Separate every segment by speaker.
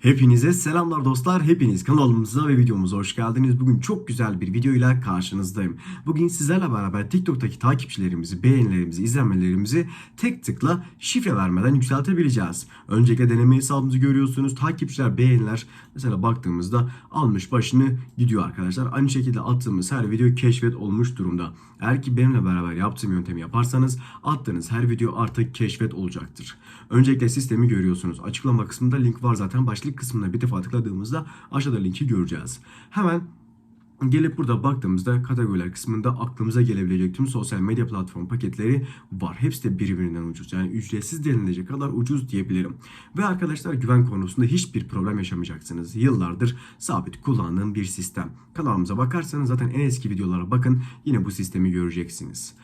Speaker 1: Hepinize selamlar dostlar. Hepiniz kanalımıza ve videomuza hoş geldiniz. Bugün çok güzel bir videoyla karşınızdayım. Bugün sizlerle beraber TikTok'taki takipçilerimizi, beğenilerimizi, izlenmelerimizi tek tıkla şifre vermeden yükseltebileceğiz. Öncelikle deneme hesabımızı görüyorsunuz. Takipçiler, beğeniler mesela baktığımızda almış başını gidiyor arkadaşlar. Aynı şekilde attığımız her video keşfet olmuş durumda. Eğer ki benimle beraber yaptığım yöntemi yaparsanız attığınız her video artık keşfet olacaktır. Öncelikle sistemi görüyorsunuz. Açıklama kısmında link var zaten. Başlık kısmına bir defa tıkladığımızda aşağıda linki göreceğiz. Hemen Gelip burada baktığımızda kategoriler kısmında aklımıza gelebilecek tüm sosyal medya platform paketleri var. Hepsi de birbirinden ucuz. Yani ücretsiz denilecek kadar ucuz diyebilirim. Ve arkadaşlar güven konusunda hiçbir problem yaşamayacaksınız. Yıllardır sabit kullandığım bir sistem. Kanalımıza bakarsanız zaten en eski videolara bakın yine bu sistemi göreceksiniz.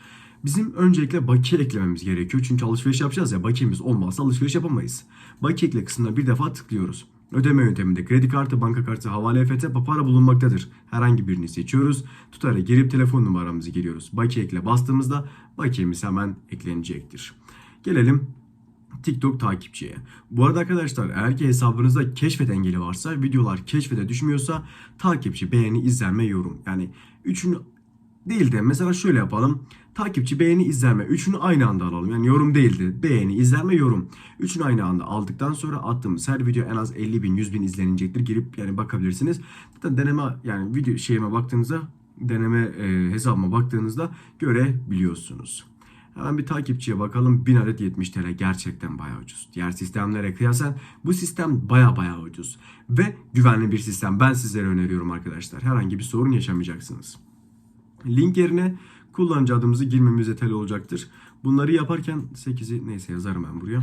Speaker 1: Bizim öncelikle bakiye eklememiz gerekiyor. Çünkü alışveriş yapacağız ya bakiyemiz olmazsa alışveriş yapamayız. Bakiye ekle kısmına bir defa tıklıyoruz. Ödeme yönteminde kredi kartı, banka kartı, havale EFT, papara bulunmaktadır. Herhangi birini seçiyoruz. Tutara girip telefon numaramızı giriyoruz. Bakiye ekle bastığımızda bakiyemiz hemen eklenecektir. Gelelim TikTok takipçiye. Bu arada arkadaşlar eğer ki hesabınızda keşfet engeli varsa, videolar keşfete düşmüyorsa takipçi, beğeni, izlenme, yorum. Yani üçünü değil de mesela şöyle yapalım. Takipçi, beğeni, izlenme. Üçünü aynı anda alalım. Yani yorum değildi. Beğeni, izlenme, yorum. Üçünü aynı anda aldıktan sonra attığımız her video en az 50 bin, 100 bin izlenecektir. Girip yani bakabilirsiniz. Zaten deneme yani video şeyime baktığınızda deneme e, hesabıma baktığınızda görebiliyorsunuz. Hemen bir takipçiye bakalım. 1000 adet 70 TL gerçekten bayağı ucuz. Diğer sistemlere kıyasen bu sistem baya baya ucuz. Ve güvenli bir sistem. Ben sizlere öneriyorum arkadaşlar. Herhangi bir sorun yaşamayacaksınız. Link yerine kullanıcı adımızı girmemiz yeterli olacaktır. Bunları yaparken 8'i neyse yazarım ben buraya.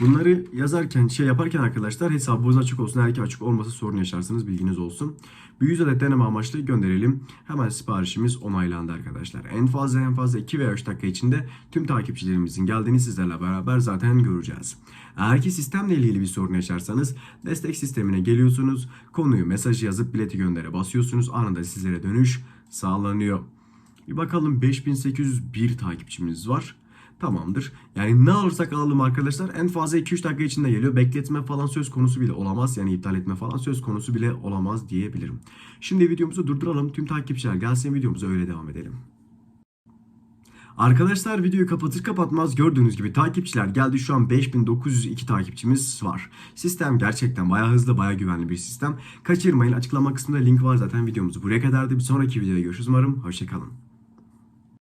Speaker 1: Bunları yazarken şey yaparken arkadaşlar hesabınız açık olsun. Eğer ki açık olmasa sorun yaşarsınız bilginiz olsun. Bir 100 adet deneme amaçlı gönderelim. Hemen siparişimiz onaylandı arkadaşlar. En fazla en fazla 2 veya 3 dakika içinde tüm takipçilerimizin geldiğini sizlerle beraber zaten göreceğiz. Eğer ki sistemle ilgili bir sorun yaşarsanız destek sistemine geliyorsunuz. Konuyu mesajı yazıp bileti göndere basıyorsunuz. Anında sizlere dönüş sağlanıyor. Bir bakalım 5801 takipçimiz var. Tamamdır. Yani ne alırsak alalım arkadaşlar en fazla 2-3 dakika içinde geliyor. Bekletme falan söz konusu bile olamaz. Yani iptal etme falan söz konusu bile olamaz diyebilirim. Şimdi videomuzu durduralım. Tüm takipçiler gelsin videomuza öyle devam edelim. Arkadaşlar videoyu kapatır kapatmaz gördüğünüz gibi takipçiler geldi. Şu an 5902 takipçimiz var. Sistem gerçekten bayağı hızlı, bayağı güvenli bir sistem. Kaçırmayın. Açıklama kısmında link var zaten videomuzu. Buraya kadardı. Bir sonraki videoda görüşürüz umarım. Hoşçakalın.